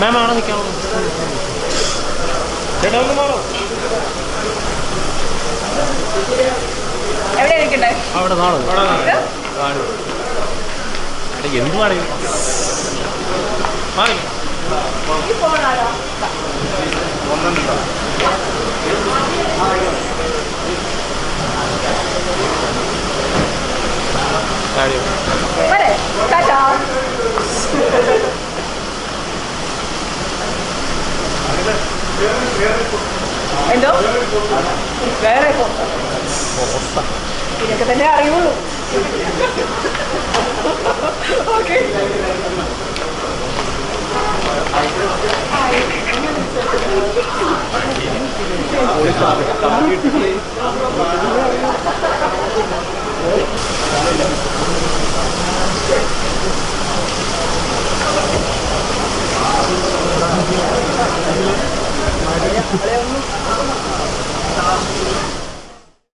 മാം അവിടെ നിൽക്കാമോ ചേട്ടാ ഒന്ന് മാറോ? എവിടെ ഇരിക്കട്ടെ? അവിടെ നാളെ. എന്ത് മാറി? മാറി. ഈ Bora, tchau, tchau. എന്തോ? വേറെ ഇതൊക്കെ തന്നെ അറിയുള്ളൂ. ഓക്കെ. ആ Hello.